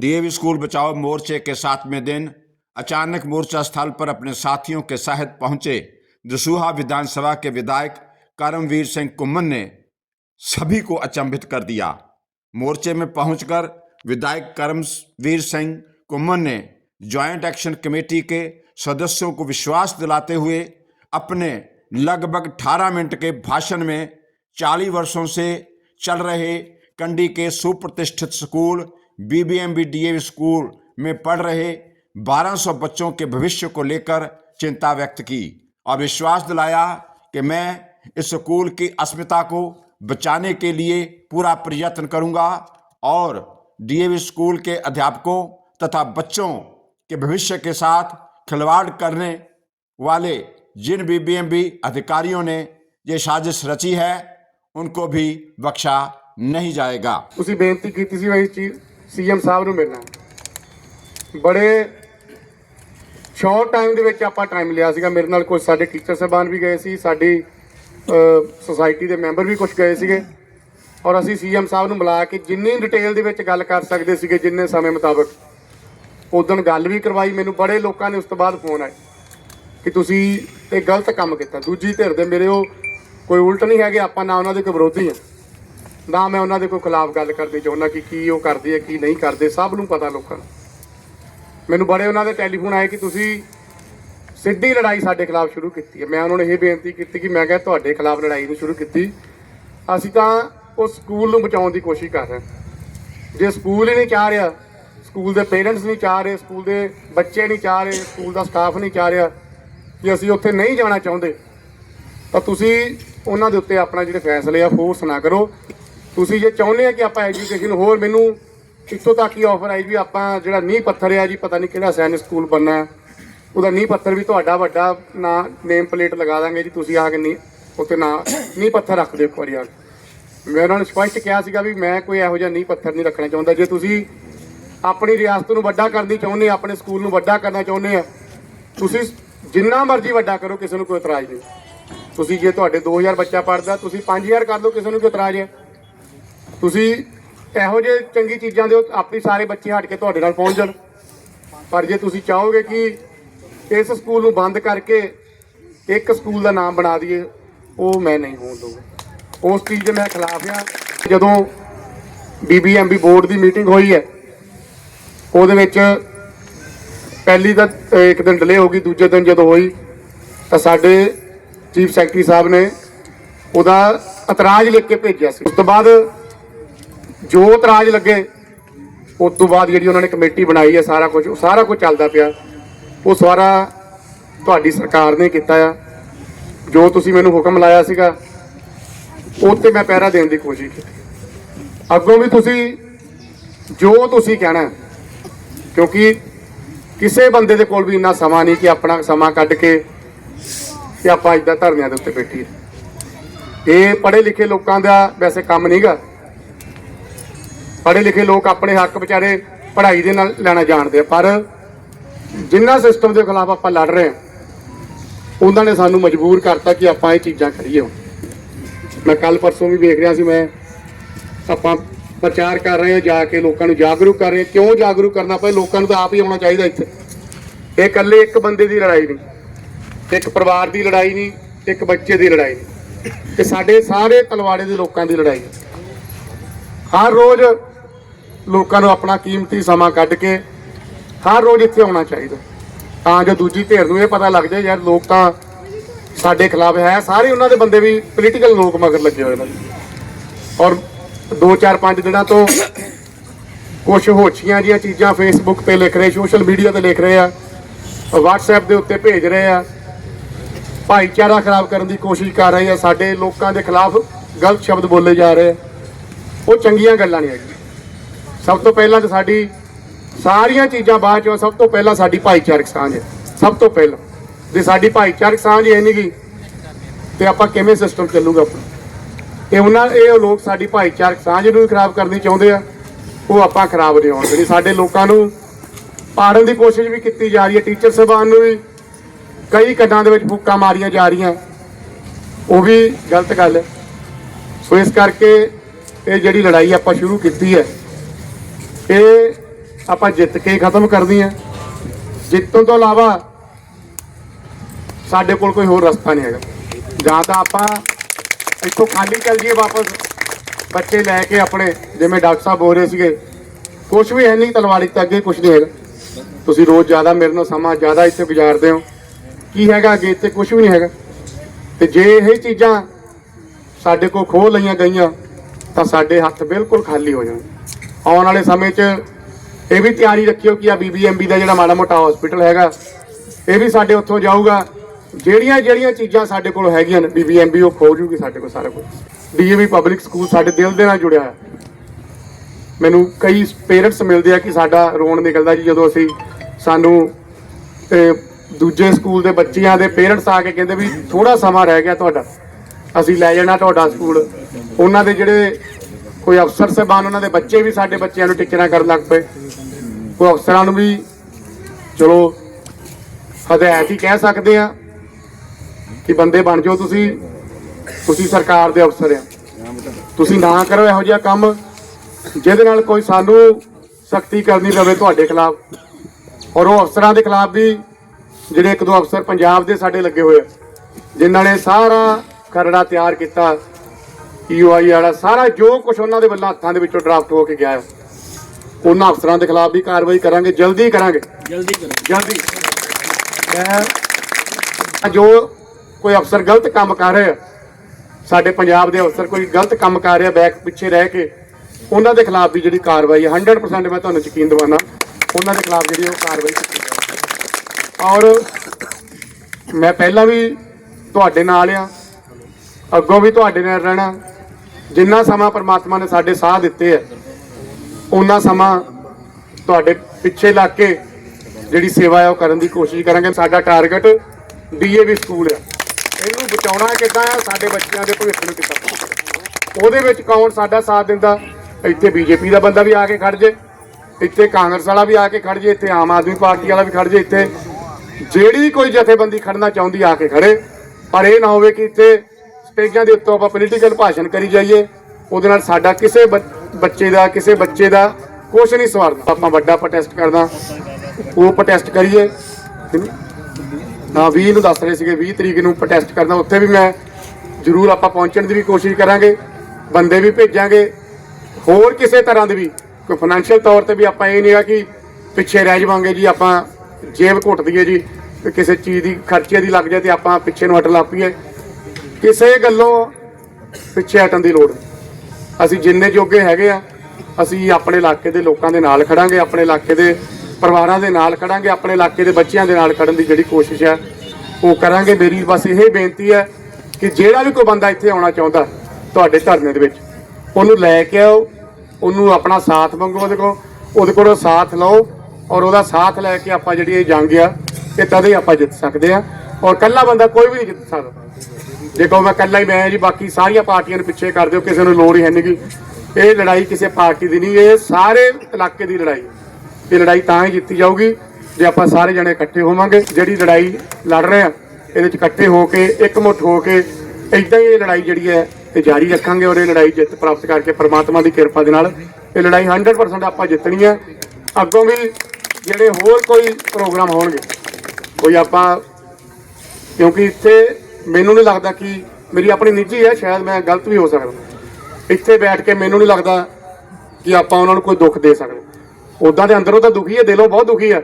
DAV school बचाओ मोर्चे के सातवें दिन अचानक मोर्चा स्थल पर अपने साथियों के सहित पहुँचे। दसूहा विधानसभा के विधायक करमवीर सिंह कुम्मन ने सभी को अचंभित कर दिया। मोर्चे में पहुंचकर विधायक करमवीर सिंह कुम्मन ने ज्वाइंट एक्शन कमेटी के सदस्यों को विश्वास दिलाते हुए अपने लगभग 18 मिनट के भाषण में 40 वर्षों से चल रहे कंडी के सुप्रतिष्ठित school B B M B D A school में पढ़ रहे 1200 बच्चों के भविष्य को लेकर चिंता व्यक्त की और विश्वास दिलाया कि मैं इस स्कूल की अस्मिता को बचाने के लिए पूरा प्रयत्न करूँगा और डीएवी स्कूल के अध्यापकों तथा बच्चों के भविष्य के साथ खिलवाड़ करने वाले जिन बीबीएमबी अधिकारियों ने ये साजिश रची है, उनको भी बख्शा नहीं जाएगा। उसी बेनती की थी वही चीज़ ਸੀਐਮ ਸਾਹਿਬ ਨੂੰ ਮਿਲਣਾ। ਬੜੇ ਸ਼ਾਰਟ ਟਾਈਮ ਦੇ ਵਿੱਚ ਆਪਾਂ ਟਾਈਮ ਲਿਆ ਸੀਗਾ। ਮੇਰੇ ਨਾਲ ਕੁਝ ਸਾਡੇ ਟੀਚਰ ਸਾਹਿਬਾਨ ਵੀ ਗਏ ਸੀ, ਸਾਡੀ ਸੁਸਾਇਟੀ ਦੇ ਮੈਂਬਰ ਵੀ ਕੁਝ ਗਏ ਸੀਗੇ। ਔਰ ਅਸੀਂ ਸੀਐਮ ਸਾਹਿਬ ਨੂੰ ਮਿਲਾ ਕੇ ਜਿੰਨੀ ਡਿਟੇਲ ਦੇ ਵਿੱਚ ਗੱਲ ਕਰ ਸਕਦੇ ਸੀਗੇ ਜਿੰਨੇ ਸਮੇਂ ਮੁਤਾਬਕ, ਉਦੋਂ ਗੱਲ ਵੀ ਕਰਵਾਈ। ਮੈਨੂੰ ਬੜੇ ਲੋਕਾਂ ਨੇ ਉਸ ਤੋਂ ਬਾਅਦ ਫੋਨ ਆਏ ਕਿ ਤੁਸੀਂ ਇਹ ਗਲਤ ਕੰਮ ਕੀਤਾ। ਦੂਜੀ ਧਿਰ ਦੇ ਮੇਰੇ ਉਹ ਕੋਈ ਉਲਟ ਨਹੀਂ ਹੈਗੇ, ਆਪਾਂ ਨਾ ਉਹਨਾਂ ਦੇ ਕੋਈ ਵਿਰੋਧੀ ਆ ਨਾ ਮੈਂ ਉਹਨਾਂ ਦੇ ਕੋਈ ਖਿਲਾਫ ਗੱਲ ਕਰਨੀ ਚਾਹੁੰਦਾ ਕਿ ਕੀ ਉਹ ਕਰਦੇ ਆ, ਕੀ ਨਹੀਂ ਕਰਦੇ, ਸਭ ਨੂੰ ਪਤਾ ਲੋਕਾਂ ਨੂੰ। ਮੈਨੂੰ ਬੜੇ ਉਹਨਾਂ ਦੇ ਟੈਲੀਫੋਨ ਆਏ ਕਿ ਤੁਸੀਂ ਸਿੱਧੀ ਲੜਾਈ ਸਾਡੇ ਖਿਲਾਫ ਸ਼ੁਰੂ ਕੀਤੀ ਹੈ। ਮੈਂ ਉਹਨਾਂ ਨੂੰ ਇਹ ਬੇਨਤੀ ਕੀਤੀ ਕਿ ਮੈਂ ਕਿਹਾ ਤੁਹਾਡੇ ਖਿਲਾਫ ਲੜਾਈ ਨੂੰ ਸ਼ੁਰੂ ਕੀਤੀ। ਅਸੀਂ ਤਾਂ ਉਸ ਸਕੂਲ ਨੂੰ ਬਚਾਉਣ ਦੀ ਕੋਸ਼ਿਸ਼ ਕਰ ਰਹੇ ਜੇ ਸਕੂਲ ਹੀ ਨਹੀਂ ਚਾਹ ਰਿਹਾ, ਸਕੂਲ ਦੇ ਪੇਰੈਂਟਸ ਨਹੀਂ ਚਾਹ ਰਹੇ, ਸਕੂਲ ਦੇ ਬੱਚੇ ਨਹੀਂ ਚਾਹ ਰਹੇ, ਸਕੂਲ ਦਾ ਸਟਾਫ ਨਹੀਂ ਚਾਹ ਰਿਹਾ ਕਿ ਅਸੀਂ ਉੱਥੇ ਨਹੀਂ ਜਾਣਾ ਚਾਹੁੰਦੇ, ਤਾਂ ਤੁਸੀਂ ਉਹਨਾਂ ਦੇ ਉੱਤੇ ਆਪਣਾ ਜਿਹੜੇ ਫੈਸਲੇ ਆ, ਫੋਰਸ ਨਾ ਕਰੋ। ਤੁਸੀਂ ਜੇ ਚਾਹੁੰਦੇ ਆ ਕਿ ਆਪਾਂ ਐਜੂਕੇਸ਼ਨ ਹੋਰ ਮੈਨੂੰ ਇੱਥੋਂ ਤੱਕ ਹੀ ਆਫਰ ਆਈ ਵੀ ਆਪਾਂ ਜਿਹੜਾ ਨੀਂਹ ਪੱਥਰ ਆ ਜੀ, ਪਤਾ ਨਹੀਂ ਕਿਹੜਾ ਸੈਨਿਕ ਸਕੂਲ ਬਣਨਾ ਉਹਦਾ ਨੀਂਹ ਪੱਥਰ ਵੀ ਤੁਹਾਡਾ ਵੱਡਾ ਨਾ ਨੇਮ ਪਲੇਟ ਲਗਾ ਦਾਂਗੇ ਜੀ, ਤੁਸੀਂ ਆ ਕੇ ਨੀ ਉੱਤੇ ਨਾ, ਨੀਂਹ ਪੱਥਰ ਰੱਖ ਦਿਓ ਇੱਕ ਵਾਰੀ ਆ ਕੇ। ਮੈਂ ਉਹਨਾਂ ਨੂੰ ਸਪਸ਼ਟ ਕਿਹਾ ਸੀਗਾ ਵੀ ਮੈਂ ਕੋਈ ਇਹੋ ਜਿਹਾ ਨੀਂਹ ਪੱਥਰ ਨਹੀਂ ਰੱਖਣਾ ਚਾਹੁੰਦਾ। ਜੇ ਤੁਸੀਂ ਆਪਣੀ ਰਿਆਸਤ ਨੂੰ ਵੱਡਾ ਕਰਨੀ ਚਾਹੁੰਦੇ ਆ, ਆਪਣੇ ਸਕੂਲ ਨੂੰ ਵੱਡਾ ਕਰਨਾ ਚਾਹੁੰਦੇ ਆ, ਤੁਸੀਂ ਜਿੰਨਾ ਮਰਜ਼ੀ ਵੱਡਾ ਕਰੋ, ਕਿਸੇ ਨੂੰ ਕੋਈ ਇਤਰਾਜ਼ ਨਹੀਂ। ਤੁਸੀਂ ਜੇ ਤੁਹਾਡੇ 2000 ਬੱਚਾ ਪੜਦਾ ਤੁਸੀਂ 5000 ਕਰ ਦਿਓ ਕਿਸੇ ਨੂੰ ਕੋਈ ਇਤਰਾਜ਼ ਹੈ ਤੁਸੀਂ ਇਹੋ ਜਿਹੇ ਚੰਗੀ ਚੀਜ਼ਾਂ ਦੇ ਆਪਣੀ ਸਾਰੇ ਬੱਚੇ ਹਟ ਕੇ ਤੁਹਾਡੇ ਨਾਲ ਪਹੁੰਚ ਜਾਣ। ਪਰ ਜੇ ਤੁਸੀਂ ਚਾਹੋਗੇ ਕਿ ਇਸ ਸਕੂਲ ਨੂੰ ਬੰਦ ਕਰਕੇ ਇੱਕ ਸਕੂਲ ਦਾ ਨਾਮ ਬਣਾ ਦਈਏ, ਉਹ ਮੈਂ ਨਹੀਂ ਹੋਣ ਦਊਗਾ। ਉਸ ਚੀਜ਼ ਦੇ ਮੈਂ ਖਿਲਾਫ ਆ ਜਦੋਂ ਬੀਬੀਐਮਬੀ ਬੋਰਡ ਦੀ ਮੀਟਿੰਗ ਹੋਈ ਹੈ, ਉਹਦੇ ਵਿੱਚ ਪਹਿਲੀ ਤਾਂ ਇੱਕ ਦਿਨ ਡਿਲੇ ਹੋ ਗਈ, ਦੂਜੇ ਦਿਨ ਜਦੋਂ ਹੋਈ, ਤਾਂ ਸਾਡੇ ਚੀਫ ਸੈਕਟਰੀ ਸਾਹਿਬ ਨੇ ਉਹਦਾ ਇਤਰਾਜ਼ ਲਿਖ ਕੇ ਭੇਜਿਆ ਸੀ। ਉਸ ਤੋਂ ਬਾਅਦ ਜੋ ਤਰਾਜ ਲੱਗੇ। ਉਸ ਤੋਂ ਬਾਅਦ ਜਿਹੜੀ ਉਹਨਾਂ ਨੇ ਕਮੇਟੀ ਬਣਾਈ ਹੈ ਸਾਰਾ ਕੁਝ, ਉਹ ਸਾਰਾ ਕੁਝ ਚੱਲਦਾ ਪਿਆ। ਉਹ ਸਾਰਾ ਤੁਹਾਡੀ ਸਰਕਾਰ ਨੇ ਕੀਤਾ ਆ। ਜੋ ਤੁਸੀਂ ਮੈਨੂੰ ਹੁਕਮ ਲਾਇਆ ਸੀਗਾ, ਉਹ ਤੇ ਮੈਂ ਪਹਿਰਾ ਦੇਣ ਦੀ ਕੋਸ਼ਿਸ਼ ਕੀਤੀ। ਅੱਗੋਂ ਵੀ ਤੁਸੀਂ, ਜੋ ਤੁਸੀਂ ਕਹਿਣਾ, ਕਿਉਂਕਿ ਕਿਸੇ ਬੰਦੇ ਦੇ ਕੋਲ ਵੀ ਇੰਨਾ ਸਮਾਂ ਨਹੀਂ ਕਿ ਆਪਣਾ ਸਮਾਂ ਕੱਢ ਕੇ ਕਿ ਆਪਾਂ ਇਦਾਂ ਧਰਨਿਆਂ ਦੇ ਉੱਤੇ ਬੈਠੀਏ। ਇਹ ਪੜ੍ਹੇ ਲਿਖੇ ਲੋਕਾਂ ਦਾ ਵੈਸੇ ਕੰਮ ਨਹੀਂਗਾ ਪੜ੍ਹੇ ਲਿਖੇ ਲੋਕ ਆਪਣੇ ਹੱਕ ਵਿਚਾਰੇ ਪੜ੍ਹਾਈ ਦੇ ਨਾਲ ਲੈਣਾ ਜਾਣਦੇ ਆ, ਪਰ ਜਿੰਨਾ ਸਿਸਟਮ ਦੇ ਖਿਲਾਫ ਆਪਾਂ ਲੜ ਰਹੇ ਹਾਂ, ਉਹਨਾਂ ਨੇ ਸਾਨੂੰ ਮਜਬੂਰ ਕਰਤਾ ਕਿ ਆਪਾਂ ਇਹ ਚੀਜ਼ਾਂ ਕਰੀਏ ਮੈਂ ਕੱਲ ਪਰਸੋਂ ਵੀ ਵੇਖ ਰਿਹਾ ਸੀ, ਮੈਂ ਆਪਾਂ ਪ੍ਰਚਾਰ ਕਰ ਰਹੇ ਹਾਂ, ਜਾ ਕੇ ਲੋਕਾਂ ਨੂੰ ਜਾਗਰੂਕ ਕਰ ਰਹੇ ਕਿਉਂ ਜਾਗਰੂਕ ਕਰਨਾ? ਪਏ ਲੋਕਾਂ ਨੂੰ ਤਾਂ ਆਪ ਹੀ ਆਉਣਾ ਚਾਹੀਦਾ ਇੱਥੇ। ਇਹ ਇਕੱਲੇ ਇੱਕ ਬੰਦੇ ਦੀ ਲੜਾਈ ਨਹੀਂ, ਇੱਕ ਪਰਿਵਾਰ ਦੀ ਲੜਾਈ ਨਹੀਂ, ਇੱਕ ਬੱਚੇ ਦੀ ਲੜਾਈ ਨਹੀਂ, ਤੇ ਸਾਡੇ ਸਾਰੇ ਤਲਵਾੜੇ ਦੇ ਲੋਕਾਂ ਦੀ ਲੜਾਈ ਹਰ ਰੋਜ਼ ਲੋਕਾਂ ਨੂੰ ਆਪਣਾ ਕੀਮਤੀ ਸਮਾਂ ਕੱਢ ਕੇ ਹਰ ਰੋਜ਼ ਇੱਥੇ ਆਉਣਾ ਚਾਹੀਦਾ। ਤਾਂ ਜੋ ਦੂਜੀ ਧਿਰ ਨੂੰ ਇਹ ਪਤਾ ਲੱਗ ਜਾਏ, ਯਾਰ ਲੋਕ ਤਾਂ ਸਾਡੇ ਖਿਲਾਫ ਹੈ। ਸਾਰੇ ਉਹਨਾਂ ਦੇ ਬੰਦੇ ਵੀ ਪੋਲੀਟੀਕਲ ਲੋਕ ਮਗਰ ਲੱਗੇ ਹੋਏ ਨੇ। ਔਰ 2-4-5 ਦਿਨਾਂ ਤੋਂ ਕੁਝ ਹੋਛੀਆਂ ਜੀਆਂ ਚੀਜ਼ਾਂ ਫੇਸਬੁੱਕ ਤੇ ਲਿਖ ਰਹੇ ਸੋਸ਼ਲ ਮੀਡੀਆ ਤੇ ਲਿਖ ਰਹੇ ਆ, WhatsApp ਦੇ ਉੱਤੇ ਭੇਜ ਰਹੇ ਆ। ਭਾਈਚਾਰਾ ਖਰਾਬ ਕਰਨ ਦੀ ਕੋਸ਼ਿਸ਼ ਕਰ ਰਹੇ ਆ। ਸਾਡੇ ਲੋਕਾਂ ਦੇ ਖਿਲਾਫ ਗਲਤ ਸ਼ਬਦ ਬੋਲੇ ਜਾ ਰਹੇ ਆ। ਉਹ ਚੰਗੀਆਂ ਗੱਲਾਂ ਨਹੀਂ ਹੈਗੀਆਂ। ਸਭ ਤੋਂ ਪਹਿਲਾਂ ਤਾਂ ਸਾਡੀ ਸਾਰੀਆਂ ਚੀਜ਼ਾਂ ਬਾਅਦ ਚੋਂ ਸਭ ਤੋਂ ਪਹਿਲਾਂ ਸਾਡੀ ਭਾਈਚਾਰਕ ਸਾਂਝ ਹੈ। ਸਭ ਤੋਂ ਪਹਿਲਾਂ। ਜੇ ਸਾਡੀ ਭਾਈਚਾਰਕ ਸਾਂਝ ਇਹ ਨਹੀਂ ਗਈ ਤੇ ਆਪਾਂ ਕਿਵੇਂ ਸਿਸਟਮ ਚੱਲੂਗਾ ਆਪਣਾ? ਇਹ ਉਹਨਾਂ, ਇਹ ਲੋਕ ਸਾਡੀ ਭਾਈਚਾਰਕ ਸਾਂਝ ਨੂੰ ਵੀ ਖਰਾਬ ਕਰਨੀ ਚਾਹੁੰਦੇ ਆ, ਉਹ ਆਪਾਂ ਖਰਾਬ ਨਹੀਂ ਹੋਣ ਦੇਣੀ। ਸਾਡੇ ਲੋਕਾਂ ਨੂੰ ਪਾੜਨ ਦੀ ਕੋਸ਼ਿਸ਼ ਵੀ ਕੀਤੀ ਜਾ ਰਹੀ ਹੈ ਟੀਚਰ ਸਾਹਿਬਾਨ ਨੂੰ ਵੀ। ਕਈ ਕੱਡਾਂ ਦੇ ਵਿੱਚ ਫੂਕਾਂ ਮਾਰੀਆਂ ਜਾ ਰਹੀਆਂ। ਉਹ ਵੀ ਗਲਤ ਗੱਲ ਹੈ। ਸੋ ਇਸ ਕਰਕੇ ਇਹ ਜਿਹੜੀ ਲੜਾਈ ਆਪਾਂ ਸ਼ੁਰੂ ਕੀਤੀ ਹੈ ਇਹ ਆਪਾਂ ਜਿੱਤ ਕੇ ਖਤਮ ਕਰਨੀ ਹੈ ਜਿੱਤਣ ਤੋਂ ਇਲਾਵਾ ਸਾਡੇ ਕੋਲ ਕੋਈ ਹੋਰ ਰਸਤਾ ਨਹੀਂ ਹੈਗਾ। ਜਾਂ ਤਾਂ ਆਪਾਂ ਇੱਥੋਂ ਖਾਲੀ ਚੱਲ ਜਾਈਏ ਵਾਪਸ, ਬੱਚੇ ਲੈ ਕੇ ਆਪਣੇ, ਜਿਵੇਂ ਡਾਕਟਰ ਸਾਹਿਬ ਬੋਲ ਰਹੇ ਸੀਗੇ। ਕੁਝ ਵੀ ਹੈ ਨਹੀਂ ਤਲਵਾੜੀ ਤੱਕ ਅੱਗੇ ਕੁਝ ਨਹੀਂ ਹੈਗਾ। ਤੁਸੀਂ ਰੋਜ਼ ਜ਼ਿਆਦਾ ਮੇਰੇ ਨਾਲ ਸਮਾਂ ਜ਼ਿਆਦਾ ਇੱਥੇ ਗੁਜ਼ਾਰਦੇ ਹੋ। ਕੀ ਹੈਗਾ ਅੱਗੇ ਇੱਥੇ ਕੁਝ ਵੀ ਨਹੀਂ ਹੈਗਾ। ਤੇ ਜੇ ਇਹ ਚੀਜ਼ਾਂ ਸਾਡੇ ਕੋਲ ਖੋਹ ਲਈਆਂ ਗਈਆਂ, ਤਾਂ ਸਾਡੇ ਹੱਥ ਬਿਲਕੁਲ ਖਾਲੀ ਹੋ ਜਾਣਗੇ ਆਉਣ ਵਾਲੇ ਸਮੇਂ 'ਚ ਇਹ ਵੀ ਤਿਆਰੀ ਰੱਖਿਓ ਕਿ ਆ ਬੀਬੀਐਮਬੀ ਦਾ ਜਿਹੜਾ ਮਾੜਾ ਮੋਟਾ ਹਸਪੀਟਲ ਹੈਗਾ, ਇਹ ਵੀ ਸਾਡੇ ਉੱਥੋਂ ਜਾਊਗਾ। ਜਿਹੜੀਆਂ ਜਿਹੜੀਆਂ ਚੀਜ਼ਾਂ ਸਾਡੇ ਕੋਲ ਹੈਗੀਆਂ ਨੇ, ਬੀਬੀਐਮਬੀ ਉਹ ਖੋਜੂਗੀ ਸਾਡੇ ਕੋਲ ਸਾਰਾ ਕੁਝ ਡੀਏਵੀ ਪਬਲਿਕ ਸਕੂਲ ਸਾਡੇ ਦਿਲ ਦੇ ਨਾਲ ਜੁੜਿਆ ਹੈ ਮੈਨੂੰ ਕਈ ਪੇਰੈਂਟਸ ਮਿਲਦੇ ਆ ਕਿ ਸਾਡਾ ਰੋਣ ਨਿਕਲਦਾ ਜੀ ਜਦੋਂ ਅਸੀਂ ਸਾਨੂੰ ਦੂਜੇ ਸਕੂਲ ਦੇ ਬੱਚਿਆਂ ਦੇ ਪੇਰੈਂਟਸ ਆ ਕੇ ਕਹਿੰਦੇ ਵੀ ਥੋੜਾ ਸਮਾਂ ਰਹਿ ਗਿਆ ਤੁਹਾਡਾ, ਅਸੀਂ ਲੈ ਜਾਣਾ ਤੁਹਾਡਾ ਸਕੂਲ ਉਹਨਾਂ ਦੇ ਜਿਹੜੇ ਕੋਈ ਅਫਸਰ ਸਾਹਿਬਾਨ ਉਹਨਾਂ ਦੇ ਬੱਚੇ ਵੀ ਸਾਡੇ ਬੱਚਿਆਂ ਨੂੰ ਟੀਚਰਾਂ ਕਰਨ ਲੱਗ ਪਏ। ਕੋਈ ਅਫਸਰਾਂ ਨੂੰ ਵੀ ਚਲੋ ਹਦਾਇਤ ਹੀ ਕਹਿ ਸਕਦੇ ਆ ਕਿ ਬੰਦੇ ਬਣ ਜਾਓ ਤੁਸੀਂ। ਤੁਸੀਂ ਸਰਕਾਰ ਦੇ ਅਫਸਰ ਆ। ਤੁਸੀਂ ਨਾ ਕਰੋ ਇਹੋ ਜਿਹਾ ਕੰਮ ਜਿਹਦੇ ਨਾਲ ਕੋਈ ਸਾਨੂੰ ਸਖਤੀ ਕਰਨੀ ਪਵੇ ਤੁਹਾਡੇ ਖਿਲਾਫ। ਔਰ ਉਹ ਅਫਸਰਾਂ ਦੇ ਖਿਲਾਫ ਵੀ ਜਿਹੜੇ ਇੱਕ ਦੋ ਅਫਸਰ ਪੰਜਾਬ ਦੇ ਸਾਡੇ ਲੱਗੇ ਹੋਏ ਆ, ਜਿਨ੍ਹਾਂ ਨੇ ਸਾਰਾ ਖਰੜਾ ਤਿਆਰ ਕੀਤਾ। ਈਓਆਈ ਵਾਲਾ ਸਾਰਾ ਜੋ ਕੁਝ ਉਹਨਾਂ ਦੇ ਵੱਲੋਂ ਹੱਥਾਂ ਦੇ ਵਿੱਚੋਂ ਡਰਾਫਟ ਹੋ ਕੇ ਗਿਆ ਹੈ। ਉਹਨਾਂ ਅਫਸਰਾਂ ਦੇ ਖਿਲਾਫ ਵੀ ਕਾਰਵਾਈ ਕਰਾਂਗੇ ਜਲਦੀ ਕਰਾਂਗੇ। ਜਲਦੀ ਕਰੋ ਜਲਦੀ। ਮੈਂ ਜੋ ਕੋਈ ਅਫਸਰ ਗਲਤ ਕੰਮ ਕਰ ਰਿਹਾ ਸਾਡੇ ਪੰਜਾਬ ਦੇ ਅਫਸਰ ਕੋਈ ਗਲਤ ਕੰਮ ਕਰ ਰਿਹਾ ਬੈਕ ਪਿੱਛੇ ਰਹਿ ਕੇ ਉਹਨਾਂ ਦੇ ਖਿਲਾਫ ਵੀ ਜਿਹੜੀ ਕਾਰਵਾਈ ਹੈ 100% ਮੈਂ ਤੁਹਾਨੂੰ ਯਕੀਨ ਦਿਵਾਨਾ ਉਹਨਾਂ ਦੇ ਖਿਲਾਫ ਜਿਹੜੀ ਉਹ ਕਾਰਵਾਈ ਕੀਤੀ। ਔਰ ਮੈਂ ਪਹਿਲਾਂ ਵੀ ਤੁਹਾਡੇ ਨਾਲ ਆ ਅੱਗੋਂ ਵੀ ਤੁਹਾਡੇ ਨਾਲ ਰਹਿਣਾ ਜਿੰਨਾ ਸਮਾਂ ਪਰਮਾਤਮਾ ਨੇ ਸਾਡੇ ਸਾਹ ਦਿੱਤੇ ਹੈ ਉਹਨਾਂ ਸਮਾਂ ਤੁਹਾਡੇ ਪਿੱਛੇ ਲੱਗ ਕੇ ਜਿਹੜੀ ਸੇਵਾ ਹੈ ਉਹ ਕਰਨ ਦੀ ਕੋਸ਼ਿਸ਼ ਕਰਾਂਗੇ। ਸਾਡਾ ਟਾਰਗੇਟ ਡੀਏਵੀ ਸਕੂਲ ਆ। ਇਹਨੂੰ ਬਚਾਉਣਾ ਕਿੱਦਾਂ ਆ? ਸਾਡੇ ਬੱਚਿਆਂ ਦੇ ਭਵਿੱਖ ਨੂੰ ਕਿੱਦਾਂ ਉਹਦੇ ਵਿੱਚ ਕੌਣ ਸਾਡਾ ਸਾਥ ਦਿੰਦਾ? ਇੱਥੇ ਬੀਜੇਪੀ ਦਾ ਬੰਦਾ ਵੀ ਆ ਕੇ ਖੜ ਜੇ। ਇੱਥੇ ਕਾਂਗਰਸ ਵਾਲਾ ਵੀ ਆ ਕੇ ਖੜ ਜੇ। ਇੱਥੇ ਆਮ ਆਦਮੀ ਪਾਰਟੀ ਵਾਲਾ ਵੀ ਖੜ ਜੇ ਇੱਥੇ। ਜਿਹੜੀ ਕੋਈ ਜਥੇਬੰਦੀ ਖੜਨਾ ਚਾਹੁੰਦੀ ਆ ਕੇ ਖੜੇ। ਪਰ ਇਹ ਨਾ ਹੋਵੇ ਕਿ ਇੱਥੇ ਸਟੇਜਾਂ ਦੇ ਉੱਤੋਂ ਆਪਾਂ ਪੋਲੀਟੀਕਲ ਭਾਸ਼ਣ ਕਰੀ ਜਾਈਏ, ਉਹਦੇ ਨਾਲ ਸਾਡਾ ਕਿਸੇ ਬੱਚ- ਬੱਚੇ ਦਾ, ਕਿਸੇ ਬੱਚੇ ਦਾ ਕੁਝ ਨਹੀਂ ਸਵਾਰਦਾ ਆਪਾਂ ਵੱਡਾ ਪ੍ਰੋਟੈਸਟ ਕਰਦਾ, ਉਹ ਪ੍ਰੋਟੈਸਟ ਕਰੀਏ। ਹਾਂ 20 ਨੂੰ ਦੱਸ ਰਹੇ ਸੀਗੇ 20 ਤਰੀਕ ਨੂੰ ਪ੍ਰੋਟੈਸਟ ਕਰਨਾ ਉੱਥੇ ਵੀ ਮੈਂ ਜ਼ਰੂਰ ਆਪਾਂ ਪਹੁੰਚਣ ਦੀ ਵੀ ਕੋਸ਼ਿਸ਼ ਕਰਾਂਗੇ, ਬੰਦੇ ਵੀ ਭੇਜਾਂਗੇ। ਹੋਰ ਕਿਸੇ ਤਰ੍ਹਾਂ ਦੇ ਵੀ, ਕੋਈ ਫਾਈਨੈਂਸ਼ੀਅਲ ਤੌਰ ਤੇ ਵੀ ਆਪਾਂ ਇਹ ਨਹੀਂ ਆ ਕਿ ਪਿੱਛੇ ਰਹਿ ਜਾਵਾਂਗੇ ਜੀ, ਆਪਾਂ ਜੇਬ ਘੁੱਟ ਦਈਏ ਜੀ ਕਿਸੇ ਚੀਜ਼ ਦੀ, ਖਰਚੇ ਦੀ ਲੱਗ ਜਾਏ ਤੇ ਆਪਾਂ ਪਿੱਛੇ ਨੂੰ ਹਟ ਲੱਪੀਏ ਕਿਸੇ ਗੱਲੋਂ ਪਿੱਛੇ ਹਟਣ ਦੀ ਲੋੜ ਨਹੀਂ। ਅਸੀਂ ਜਿੰਨੇ ਜੋਗੇ ਹੈਗੇ ਆ, ਅਸੀਂ ਆਪਣੇ ਇਲਾਕੇ ਦੇ ਲੋਕਾਂ ਦੇ ਨਾਲ ਖੜਾਂਗੇ, ਆਪਣੇ ਇਲਾਕੇ ਦੇ ਪਰਿਵਾਰਾਂ ਦੇ ਨਾਲ ਖੜਾਂਗੇ, ਆਪਣੇ ਇਲਾਕੇ ਦੇ ਬੱਚਿਆਂ ਦੇ ਨਾਲ ਖੜਨ ਦੀ ਜਿਹੜੀ ਕੋਸ਼ਿਸ਼ ਹੈ ਉਹ ਕਰਾਂਗੇ। ਮੇਰੀ ਬਸ ਇਹ ਬੇਨਤੀ ਹੈ ਕਿ ਜਿਹੜਾ ਵੀ ਕੋਈ ਬੰਦਾ ਇੱਥੇ ਆਉਣਾ ਚਾਹੁੰਦਾ ਤੁਹਾਡੇ ਧਰਨੇ ਦੇ ਵਿੱਚ, ਉਹਨੂੰ ਲੈ ਕੇ ਆਓ, ਉਹਨੂੰ ਆਪਣਾ ਸਾਥ ਮੰਗੋ ਉਹਦੇ ਕੋਲ, ਉਹਦੇ ਕੋਲੋਂ ਸਾਥ ਲਓ ਔਰ ਉਹਦਾ ਸਾਥ ਲੈ ਕੇ ਆਪਾਂ ਜਿਹੜੀ ਇਹ ਜੰਗ ਆ, ਇਹ ਤਦੇ ਹੀ ਆਪਾਂ ਜਿੱਤ ਸਕਦੇ ਆ। ਔਰ ਕੱਲਾ ਬੰਦਾ ਕੋਈ ਵੀ ਨਹੀਂ ਜਿੱਤ ਸਕਦਾ। ਜੇ ਕਹੋ ਮੈਂ ਇਕੱਲਾ ਹੀ ਮੈਂ ਜੀ, ਬਾਕੀ ਸਾਰੀਆਂ ਪਾਰਟੀਆਂ ਨੂੰ ਪਿੱਛੇ ਕਰ ਦਿਓ, ਕਿਸੇ ਨੂੰ ਲੋੜ ਹੀ ਹੈ ਨਹੀਂ ਗੀ। ਇਹ ਲੜਾਈ ਕਿਸੇ ਪਾਰਟੀ ਦੀ ਨਹੀਂ, ਇਹ ਸਾਰੇ ਇਲਾਕੇ ਦੀ ਲੜਾਈ ਇਹ ਲੜਾਈ ਤਾਂ ਹੀ ਜਿੱਤੀ ਜਾਊਗੀ, ਜੇ ਆਪਾਂ ਸਾਰੇ ਜਣੇ ਇਕੱਠੇ ਹੋਵਾਂਗੇ। ਜਿਹੜੀ ਲੜਾਈ ਲੜ ਰਹੇ ਆ ਇਹਦੇ ਚ ਇਕੱਠੇ ਹੋ ਕੇ, ਇਕਮੁੱਠ ਹੋ ਕੇ ਇਦਾਂ ਹੀ ਇਹ ਲੜਾਈ ਜਿਹੜੀ ਹੈ, ਇਹ ਜਾਰੀ ਰੱਖਾਂਗੇ ਔਰ ਇਹ ਲੜਾਈ ਜਿੱਤ ਪ੍ਰਾਪਤ ਕਰਕੇ ਪਰਮਾਤਮਾ ਦੀ ਕਿਰਪਾ ਦੇ ਨਾਲ, ਇਹ ਲੜਾਈ 100% ਆਪਾਂ ਜਿੱਤਣੀ ਹੈ। ਅੱਗੋਂ ਵੀ ਜਿਹੜੇ ਹੋਰ ਕੋਈ ਪ੍ਰੋਗਰਾਮ ਹੋਣਗੇ, ਕੋਈ ਆਪਾਂ ਕਿਉਂਕਿ ਇੱਥੇ ਮੈਨੂੰ ਨਹੀਂ ਲੱਗਦਾ ਕਿ ਮੇਰੀ ਆਪਣੀ ਨਿੱਜੀ ਹੈ, ਸ਼ਾਇਦ ਮੈਂ ਗਲਤ ਵੀ ਹੋ ਸਕਦਾ। ਇੱਥੇ ਬੈਠ ਕੇ ਮੈਨੂੰ ਨਹੀਂ ਲੱਗਦਾ ਕਿ ਆਪਾਂ ਉਹਨਾਂ ਨੂੰ ਕੋਈ ਦੁੱਖ ਦੇ ਸਕਦੇ। ਉਦਾਂ ਦੇ ਅੰਦਰੋਂ ਤਾਂ ਦੁਖੀ ਹੈ, ਦਿਲੋਂ ਬਹੁਤ ਦੁਖੀ ਹੈ।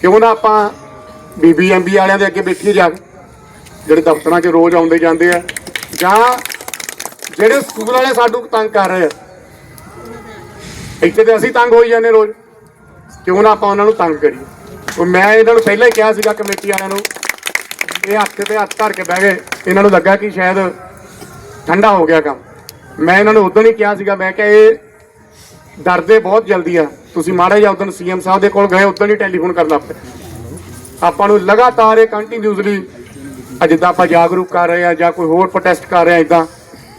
ਕਿਉਂ ਨਾ ਆਪਾਂ ਬੀਬੀਐਮਬੀ ਵਾਲਿਆਂ ਦੇ ਅੱਗੇ ਬੈਠੀਏ ਜਾ ਕੇ, ਜਿਹੜੇ ਦਫ਼ਤਰਾਂ 'ਚ ਰੋਜ਼ ਆਉਂਦੇ ਜਾਂਦੇ ਆ, ਜਾਂ ਜਿਹੜੇ ਸਕੂਲ ਵਾਲੇ ਸਾਨੂੰ ਤੰਗ ਕਰ ਰਹੇ ਆ। ਇੱਥੇ ਤੇ ਅਸੀਂ ਤੰਗ ਹੋਈ ਜਾਂਦੇ ਰੋਜ਼। ਕਿਉਂ ਨਾ ਆਪਾਂ ਉਹਨਾਂ ਨੂੰ ਤੰਗ ਕਰੀਏ। ਉਹ ਮੈਂ ਇਹਨਾਂ ਨੂੰ ਪਹਿਲਾਂ ਹੀ ਕਿਹਾ ਸੀਗਾ ਕਮੇਟੀ ਵਾਲਿਆਂ ਨੂੰ ਇਹ ਹੱਥ ਤੇ ਹੱਥ ਧਰ ਕੇ ਬਹਿ ਗਏ। ਇਹਨਾਂ ਨੂੰ ਲੱਗਾ ਕਿ ਸ਼ਾਇਦ ਠੰਡਾ ਹੋ ਗਿਆ ਕੰਮ। ਮੈਂ ਇਹਨਾਂ ਨੂੰ ਉਦੋਂ ਹੀ ਕਿਹਾ ਸੀਗਾ, ਮੈਂ ਕਿਹਾ ਇਹ ਡਰਦੇ ਬਹੁਤ ਜਲਦੀ ਆ। ਤੁਸੀਂ ਮਾੜਾ ਜਿਹਾ ਉਦੋਂ ਸੀਐਮ ਸਾਹਿਬ ਦੇ ਕੋਲ ਗਏ ਉਦੋਂ ਹੀ ਟੈਲੀਫੋਨ ਕਰਨ। ਲੱਗ ਪਏ ਆਪਾਂ ਨੂੰ ਲਗਾਤਾਰ ਇਹ ਕੰਟੀਨਿਊਸਲੀ ਜਿੱਦਾਂ ਆਪਾਂ ਜਾਗਰੂਕ ਕਰ ਰਹੇ ਆ ਜਾਂ ਕੋਈ ਹੋਰ ਪ੍ਰੋਟੈਸਟ ਕਰ ਰਹੇ ਆ ਇਦਾਂ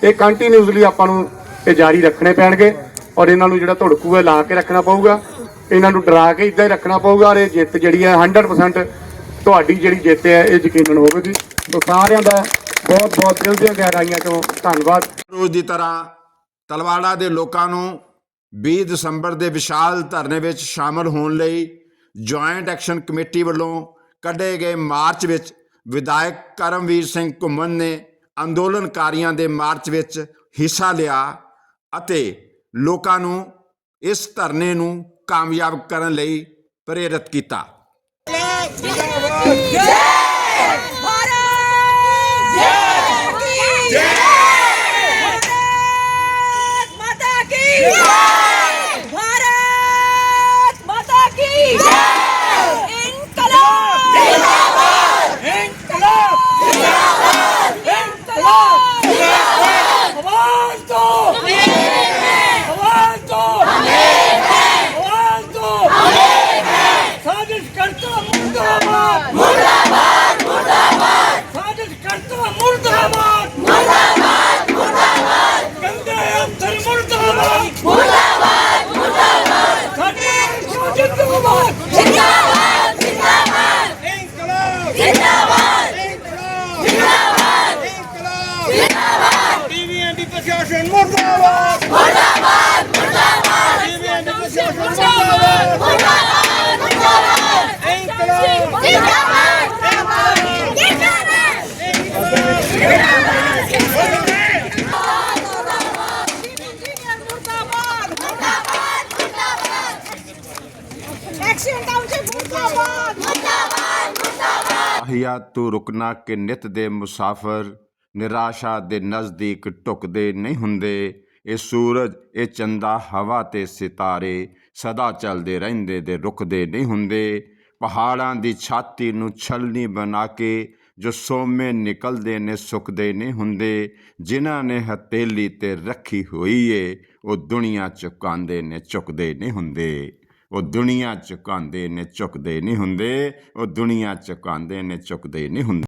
ਇਹ ਕੰਟੀਨਿਊਸਲੀ ਆਪਾਂ ਨੂੰ ਇਹ ਜਾਰੀ ਰੱਖਣੇ ਪੈਣਗੇ ਔਰ ਇਹਨਾਂ ਨੂੰ ਜਿਹੜਾ ਧੜਕੂ ਹੈ ਲਾ ਕੇ ਰੱਖਣਾ ਪਊਗਾ। ਇਹਨਾਂ ਨੂੰ ਡਰਾ ਕੇ ਇਦਾਂ ਹੀ ਰੱਖਣਾ ਪਊਗਾ ਔਰ ਇਹ ਜਿੱਤ ਜਿਹੜੀ ਹੈ 100% ਤੁਹਾਡੀ ਜਿਹੜੀ ਜਿੱਤ ਹੈ, ਇਹ ਯਕੀਨਨ ਹੋਵੇਗੀ। ਸੋ ਸਾਰਿਆਂ ਦਾ ਬਹੁਤ ਬਹੁਤ ਦਿਲ ਦੀਆਂ ਗਹਿਰਾਈਆਂ ਤੋਂ ਧੰਨਵਾਦ। ਰੋਜ਼ ਦੀ ਤਰ੍ਹਾਂ ਤਲਵਾੜਾ ਦੇ ਲੋਕਾਂ ਨੂੰ 20 ਦਸੰਬਰ ਦੇ ਵਿਸ਼ਾਲ ਧਰਨੇ ਵਿੱਚ ਸ਼ਾਮਲ ਹੋਣ ਲਈ ਜੁਆਇੰਟ ਐਕਸ਼ਨ ਕਮੇਟੀ ਵੱਲੋਂ ਕੱਢੇ ਗਏ ਮਾਰਚ ਵਿੱਚ ਵਿਧਾਇਕ ਕਰਮਵੀਰ ਸਿੰਘ ਘੁੰਮਣ ਨੇ ਅੰਦੋਲਨਕਾਰੀਆਂ ਦੇ ਮਾਰਚ ਵਿੱਚ ਹਿੱਸਾ ਲਿਆ ਅਤੇ ਲੋਕਾਂ ਨੂੰ ਇਸ ਧਰਨੇ ਨੂੰ ਕਾਮਯਾਬ ਕਰਨ ਲਈ ਪ੍ਰੇਰਿਤ ਕੀਤਾ। Yeah! ਦੀਆ ਤੂੰ ਰੁਕਣਾ ਕਿ ਨਿਤ ਦੇ ਮੁਸਾਫਰ ਨਿਰਾਸ਼ਾ ਦੇ ਨਜ਼ਦੀਕ ਟੁਕਦੇ ਨਹੀਂ ਹੁੰਦੇ। ਇਹ ਸੂਰਜ, ਇਹ ਚੰਦਾ ਹਵਾ ਤੇ ਸਿਤਾਰੇ ਸਦਾ ਚੱਲਦੇ ਰਹਿੰਦੇ ਦੇ ਰੁਕਦੇ ਨਹੀਂ ਹੁੰਦੇ। ਪਹਾੜਾਂ ਦੀ ਛਾਤੀ ਨੂੰ ਛਲਨੀ ਬਣਾ ਕੇ ਜੋ ਸੋਮੇ ਨਿਕਲਦੇ ਨੇ ਸੁੱਕਦੇ ਨਹੀਂ ਹੁੰਦੇ। ਜਿਨ੍ਹਾਂ ਨੇ ਹਤੇਲੀ ਤੇ ਰੱਖੀ ਹੋਈ ਏ, ਉਹ ਦੁਨੀਆ ਚੁਕਾਉਂਦੇ ਨੇ ਚੁੱਕਦੇ ਨਹੀਂ ਹੁੰਦੇ। ਉਹ ਦੁਨੀਆ ਚੁਕਾਉਂਦੇ ਨੇ ਝੁਕਦੇ ਨਹੀਂ ਹੁੰਦੇ। ਉਹ ਦੁਨੀਆ ਚੁਕਾਉਂਦੇ ਨੇ ਝੁਕਦੇ ਨਹੀਂ ਹੁੰਦੇ।